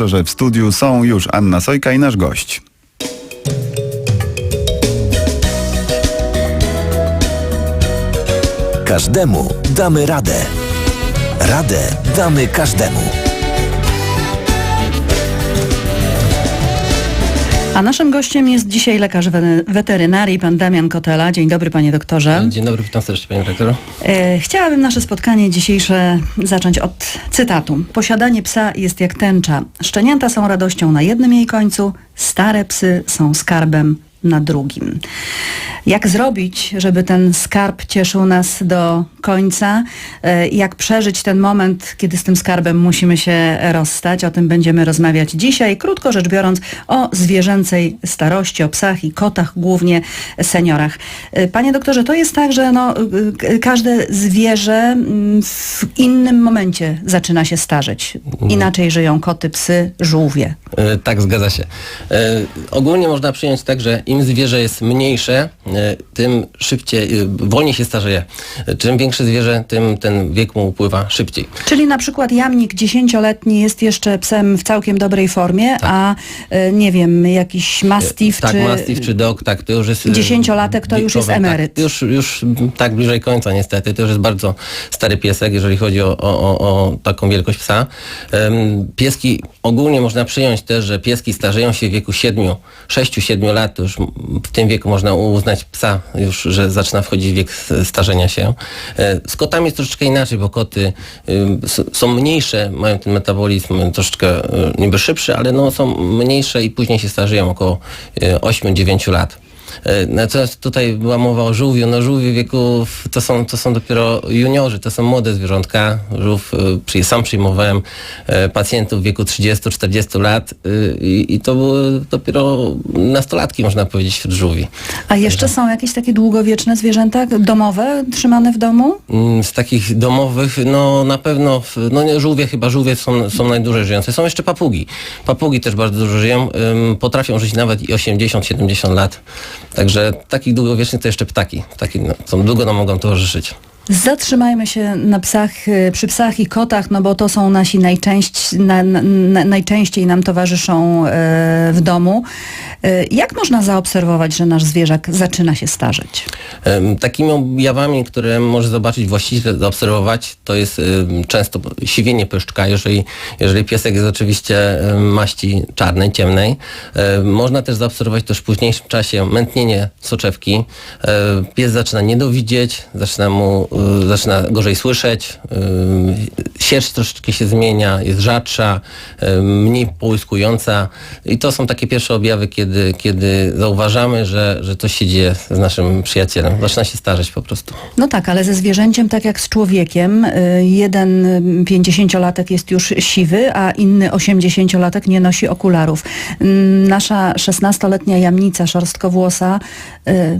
zwłaszcza, że w studiu są już Anna Sojka i nasz gość. Każdemu damy radę. Radę damy każdemu. A naszym gościem jest dzisiaj lekarz we- weterynarii, pan Damian Kotela. Dzień dobry, panie doktorze. Dzień dobry, witam serdecznie panie dyrektor. E, chciałabym nasze spotkanie dzisiejsze zacząć od cytatu. Posiadanie psa jest jak tęcza. Szczenięta są radością na jednym jej końcu, stare psy są skarbem na drugim. Jak zrobić, żeby ten skarb cieszył nas do końca? E, Jak przeżyć ten moment, kiedy z tym skarbem musimy się rozstać? O tym będziemy rozmawiać dzisiaj. Krótko rzecz biorąc, o zwierzęcej starości, o psach i kotach, głównie seniorach. E, Panie doktorze, to jest tak, że no, k- każde zwierzę mm, w innym momencie zaczyna się starzeć. Inaczej żyją koty, psy, żółwie. E, Tak, zgadza się. E, ogólnie można przyjąć tak, że im zwierzę jest mniejsze, e, tym szybciej, e, wolniej się starzeje. E, Czym większe zwierzę, tym ten wiek mu upływa szybciej. Czyli na przykład jamnik dziesięcioletni jest jeszcze psem w całkiem dobrej formie, a e, nie wiem, jakiś mastiff tak, czy... mastiff czy dog, tak, to już jest... e, Dziesięciolatek to już jest wiekowe, emeryt. Tak, już, już tak bliżej końca niestety, to już jest bardzo stary piesek, jeżeli chodzi o, o, o, taką wielkość psa. Pieski, ogólnie można przyjąć też, że pieski starzeją się w wieku 7, 6-7 lat, to już w tym wieku można uznać psa już, że zaczyna wchodzić wiek starzenia się. E, Z kotami jest troszeczkę inaczej, bo koty s- są mniejsze, mają ten metabolizm troszeczkę y, niby szybszy, ale no, są mniejsze i później się starzeją około y, 8-9 lat. E, Natomiast tutaj była mowa o żółwiu. No żółwie w wieku to są, to są dopiero juniorzy, to są młode zwierzątka. Żółw, e, sam przyjmowałem e, pacjentów w wieku 30-40 lat i, i to były dopiero nastolatki, można powiedzieć, wśród żółwi. A jeszcze są jakieś takie długowieczne zwierzęta domowe, trzymane w domu? Mm, Z takich domowych, no na pewno, no żółwie chyba, żółwie są, są najdłużej żyjące. Są jeszcze papugi. Papugi też bardzo dużo żyją, potrafią żyć nawet i 80-70 lat. Także takich długowiecznych to jeszcze ptaki. Ptaki no, są długo nam mogą towarzyszyć. Zatrzymajmy się na psach, y, przy psach i kotach, no bo to są nasi najczęść, na, na, na, najczęściej nam towarzyszą e, w domu. E, jak można zaobserwować, że nasz zwierzak zaczyna się starzeć? Takimi objawami, które może zobaczyć właściciel, zaobserwować, to jest często siwienie pyszczka, jeżeli, jeżeli piesek jest oczywiście maści czarnej, ciemnej. Em, Można też zaobserwować też w późniejszym czasie mętnienie soczewki. Em, Pies zaczyna niedowidzieć, zaczyna mu, y, zaczyna gorzej słyszeć, em, sierść troszeczkę się zmienia, jest rzadsza, em, mniej połyskująca i to są takie pierwsze objawy, kiedy, kiedy zauważamy, że, że coś się dzieje z naszym przyjacielem. Zaczyna się starzeć po prostu. No tak, ale ze zwierzęciem, tak jak z człowiekiem, y, jeden y, 50-latek jest już siwy, a inny 80-latek nie nosi okularów. Mm, Nasza 16-letnia jamnica szorstkowłosa y,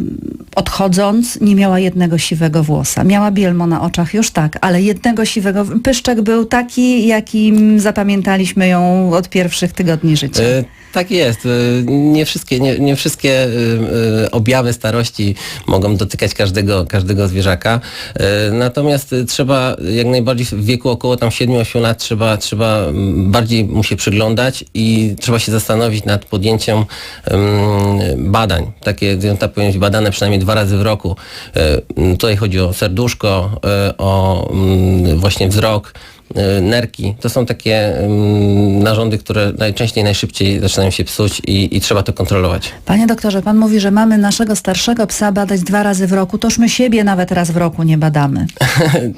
odchodząc nie miała jednego siwego włosa. Miała bielmo na oczach już tak, ale jednego siwego. Pyszczek był taki, jakim zapamiętaliśmy ją od pierwszych tygodni życia. E, Tak jest. E, Nie wszystkie, nie, nie wszystkie e, e, objawy starości mogą dotykać każdego, każdego zwierzaka. Natomiast trzeba jak najbardziej w wieku około tam 7-8 lat trzeba, trzeba bardziej mu się przyglądać i trzeba się zastanowić nad podjęciem em, badań. Takie zwierzęta powinny być badane przynajmniej dwa razy w roku. Tutaj chodzi o serduszko, o mm, właśnie wzrok, nerki. To są takie narządy, które najczęściej, najszybciej zaczynają się psuć i, i trzeba to kontrolować. Panie doktorze, pan mówi, że mamy naszego starszego psa badać dwa razy w roku, toż my siebie nawet raz w roku nie badamy.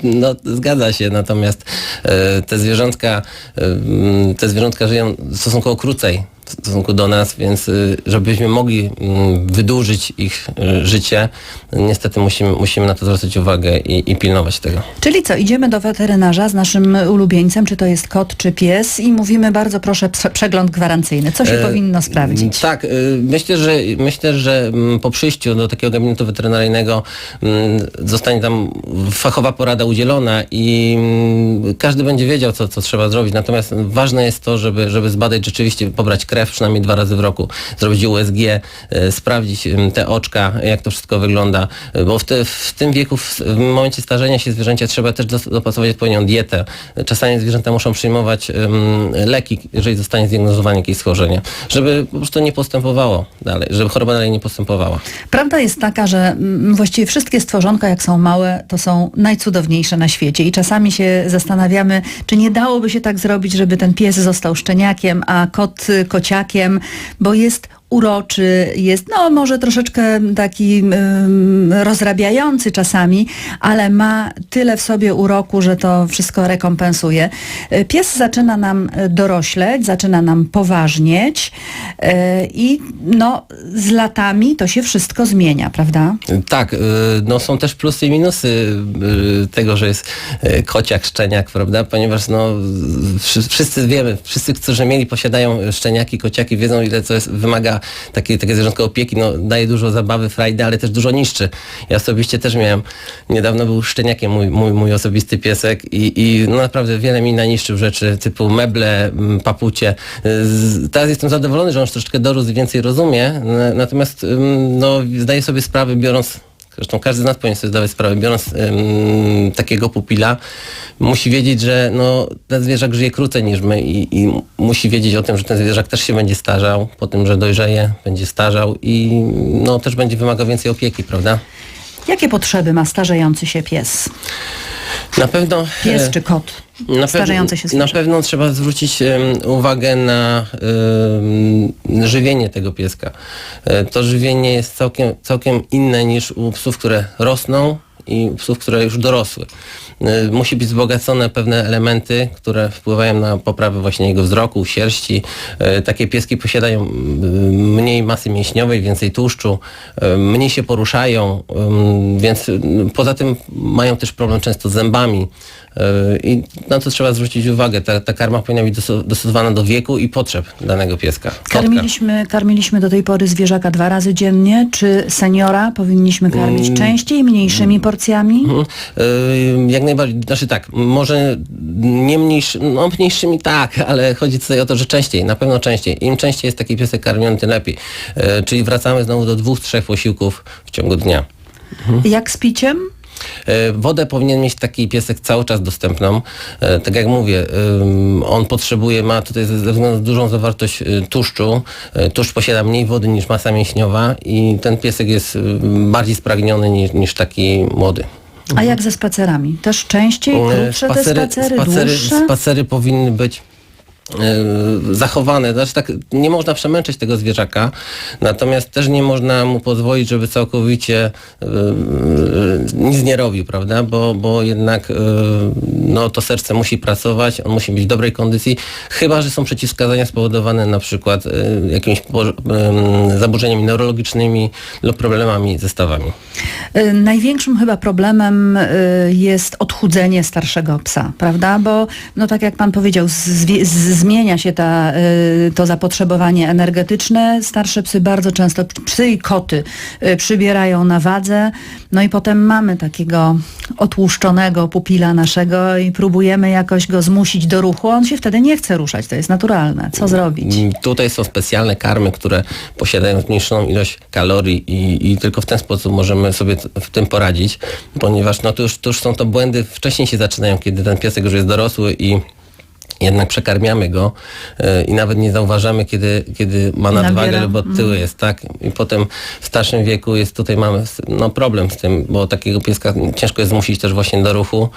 No, zgadza się, natomiast e, te zwierzątka, e, te zwierzątka żyją stosunkowo krócej w stosunku do nas, więc e, żebyśmy mogli mm, wydłużyć ich e, życie, niestety musimy, musimy na to zwracać uwagę i, i pilnować tego. Czyli co, idziemy do weterynarza z naszym ulubieńcem, czy to jest kot, czy pies i mówimy bardzo proszę prze- przegląd gwarancyjny. Co się E, powinno sprawdzić? Tak, y, myślę, że myślę, że mm, po przyjściu do takiego gabinetu weterynaryjnego mm, zostanie tam fachowa porada udzielona i każdy będzie wiedział, co, co trzeba zrobić. Natomiast ważne jest to, żeby, żeby zbadać rzeczywiście, pobrać krew, krew przynajmniej dwa razy w roku, zrobić USG, e, sprawdzić te oczka, jak to wszystko wygląda, e, bo w, te, w tym wieku, w, w momencie starzenia się zwierzęcia trzeba też dopasować odpowiednią dietę. Czasami zwierzęta muszą przyjmować em, leki, jeżeli zostanie zdiagnozowane jakieś schorzenie, żeby po prostu nie postępowało dalej, żeby choroba dalej nie postępowała. Prawda jest taka, że właściwie wszystkie stworzonka, jak są małe, to są najcudowniejsze na świecie. I czasami się zastanawiamy, czy nie dałoby się tak zrobić, żeby ten pies został szczeniakiem, a kot y, kociakiem, bo jest uroczy, jest no może troszeczkę taki rozrabiający czasami, ale ma tyle w sobie uroku, że to wszystko rekompensuje. Y, Pies zaczyna nam y, dorośleć, zaczyna nam poważnieć y, i no z latami to się wszystko zmienia, prawda? Tak, y, no są też plusy i minusy y, tego, że jest kociak, szczeniak, prawda? Ponieważ no, wszy- wszyscy wiemy, wszyscy, którzy mieli, posiadają szczeniaki, kociaki, wiedzą ile to jest, wymaga takiej, takie zwierzątko opieki, no daje dużo zabawy, frajdy, ale też dużo niszczy. Ja osobiście też miałem, niedawno był szczeniakiem mój, mój, mój osobisty piesek i, i no naprawdę wiele mi naniszczył rzeczy typu meble, papucie. Teraz jestem zadowolony, że on troszeczkę dorósł i więcej rozumie, natomiast no, zdaję sobie sprawę, biorąc Zresztą każdy z nas powinien sobie zdawać sprawę, biorąc ym, takiego pupila, musi wiedzieć, że no, ten zwierzak żyje krócej niż my i, i musi wiedzieć o tym, że ten zwierzak też się będzie starzał, po tym, że dojrzeje, będzie starzał i no, też będzie wymagał więcej opieki, prawda? Jakie potrzeby ma starzejący się pies? Na pewno... Pies e, czy kot? na Starzejące się na pewno trzeba zwrócić uwagę na żywienie tego pieska. E, to żywienie jest całkiem, całkiem inne niż u psów, które rosną i psów, które już dorosły. E, musi być wzbogacone pewne elementy, które wpływają na poprawę właśnie jego wzroku, sierści. E, takie pieski posiadają mniej masy mięśniowej, więcej tłuszczu, e, mniej się poruszają, więc poza tym mają też problem często z zębami. E, I na to trzeba zwrócić uwagę. Ta, ta karma powinna być dosto- dostosowana do wieku i potrzeb danego pieska. Kotka. Karmiliśmy, karmiliśmy do tej pory zwierzaka dwa razy dziennie. Czy seniora powinniśmy karmić Mm. częściej, mniejszymi porcjami? Mhm. E, Jak najbardziej, znaczy tak, może nie mniejszy, no mniejszymi tak, ale chodzi tutaj o to, że częściej, na pewno częściej. Im częściej jest taki piesek karmiony, tym lepiej. E, Czyli wracamy znowu do dwóch, trzech posiłków w ciągu dnia. Jak z piciem? E, Wodę powinien mieć taki piesek cały czas dostępną. E, Tak jak mówię, on potrzebuje, ma tutaj ze względu na dużą zawartość y, tłuszczu. E, Tłuszcz posiada mniej wody niż masa mięśniowa i ten piesek jest bardziej spragniony niż, niż taki młody. A jak ze spacerami? Też częściej, E, krótsze te spacery, spacery, dłuższe? spacery powinny być e, zachowane. Znaczy tak, nie można przemęczyć tego zwierzaka, natomiast też nie można mu pozwolić, żeby całkowicie e, nic nie robił, prawda? Bo, bo jednak e, no, to serce musi pracować, on musi być w dobrej kondycji, chyba, że są przeciwwskazania spowodowane na przykład e, jakimiś zaburzeniami neurologicznymi lub problemami ze stawami. Największym chyba problemem jest odchudzenie starszego psa, prawda? Bo, no tak jak pan powiedział, zwie- z- zmienia się ta, y, to zapotrzebowanie energetyczne. Starsze psy bardzo często, psy i koty y, przybierają na wadze, no i potem mamy takiego otłuszczonego pupila naszego i próbujemy jakoś go zmusić do ruchu. On się wtedy nie chce ruszać, to jest naturalne. Co zrobić? Tutaj są specjalne karmy, które posiadają zmniejszoną ilość kalorii i, i tylko w ten sposób możemy sobie w tym poradzić, ponieważ no to już, to już są to błędy, wcześniej się zaczynają, kiedy ten piesek już jest dorosły i jednak przekarmiamy go e, i nawet nie zauważamy, kiedy, kiedy ma nadwagę lub od tyłu jest, tak? I potem w starszym wieku jest tutaj mamy no, problem z tym, bo takiego pieska ciężko jest zmusić też właśnie do ruchu.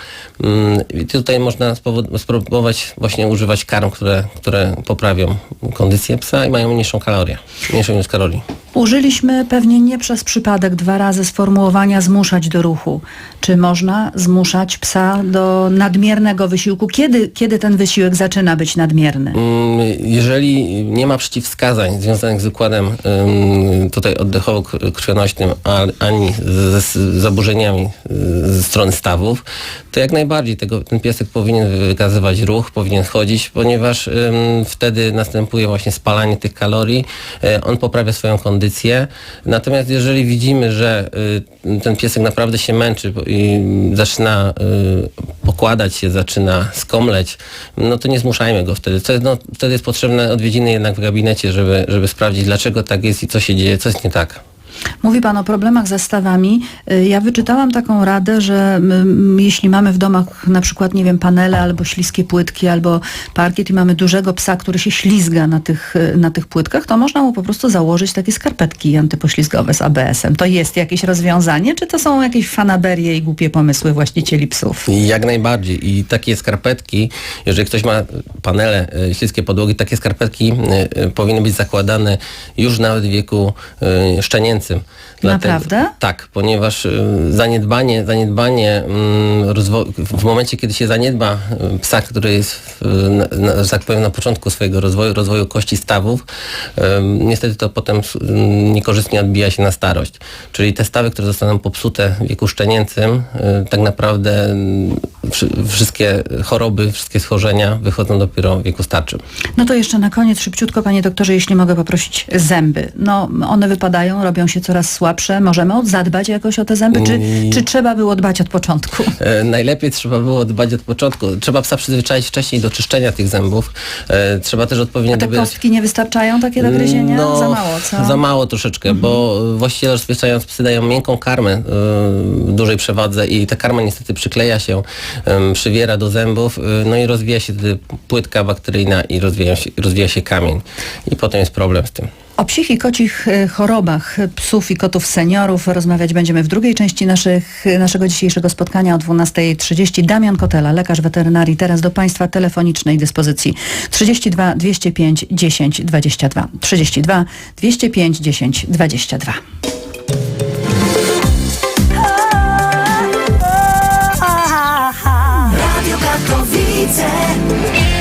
Mm, I tutaj można spróbować właśnie używać karm, które, które poprawią kondycję psa i mają mniejszą kalorię, mniejszą ilość kalorii. Użyliśmy pewnie nie przez przypadek dwa razy sformułowania zmuszać do ruchu. Czy można zmuszać psa do nadmiernego wysiłku? Kiedy, kiedy ten wysiłek zaczyna być nadmierny? Mm, Jeżeli nie ma przeciwwskazań związanych z układem tutaj oddechowo-krwionośnym, ani z zaburzeniami y, ze strony stawów, to jak najbardziej tego, ten piesek powinien wykazywać ruch, powinien chodzić, ponieważ wtedy następuje właśnie spalanie tych kalorii, y, on poprawia swoją kondycję Natomiast jeżeli widzimy, że y, ten piesek naprawdę się męczy i zaczyna y, pokładać się, zaczyna skomleć, no to nie zmuszajmy go wtedy. Wtedy, no, wtedy jest potrzebne odwiedziny jednak w gabinecie, żeby, żeby sprawdzić, dlaczego tak jest i co się dzieje, co jest nie tak. Mówi Pan o problemach ze stawami. Y, Ja wyczytałam taką radę, że jeśli mamy w domach na przykład, nie wiem, panele albo śliskie płytki, albo parkiet i mamy dużego psa, który się ślizga na tych, y, na tych płytkach, to można mu po prostu założyć takie skarpetki antypoślizgowe z ABS-em. To jest jakieś rozwiązanie, czy to są jakieś fanaberie i głupie pomysły właścicieli psów? Jak najbardziej. I takie skarpetki, jeżeli ktoś ma panele, y, śliskie podłogi, takie skarpetki powinny być zakładane już nawet w wieku y, szczenięcym. Naprawdę? Tak, ponieważ y, zaniedbanie, zaniedbanie mm, w momencie, kiedy się zaniedba y, psa, który jest, w, na, że tak powiem, na początku swojego rozwoju, rozwoju kości stawów, niestety to potem niekorzystnie odbija się na starość. Czyli te stawy, które zostaną popsute w wieku szczenięcym, y, tak naprawdę wszystkie choroby, wszystkie schorzenia wychodzą dopiero w wieku starczym. No to jeszcze na koniec szybciutko, panie doktorze, jeśli mogę poprosić zęby. No one wypadają, robią się coraz słabsze. Możemy zadbać jakoś o te zęby, czy, Mm. czy trzeba było dbać od początku? E, Najlepiej trzeba było dbać od początku. Trzeba psa przyzwyczaić wcześniej do czyszczenia tych zębów. E, Trzeba też odpowiednio A te dobierać... kostki nie wystarczają takie do gryzienia? No, za mało, co? Za mało troszeczkę, bo właściciele rozpieszczając psy dają miękką karmę w dużej przewadze i ta karma niestety przykleja się, przywiera do zębów, y, no i rozwija się płytka bakteryjna i rozwija się, rozwija się kamień. I potem jest problem z tym. O psich i kocich e, chorobach psów i kotów seniorów rozmawiać będziemy w drugiej części naszych, naszego dzisiejszego spotkania o 12.30. Damian Kotela, lekarz weterynarii, teraz do Państwa telefonicznej dyspozycji 32 205 10 22. 32 205 10 22. Crazy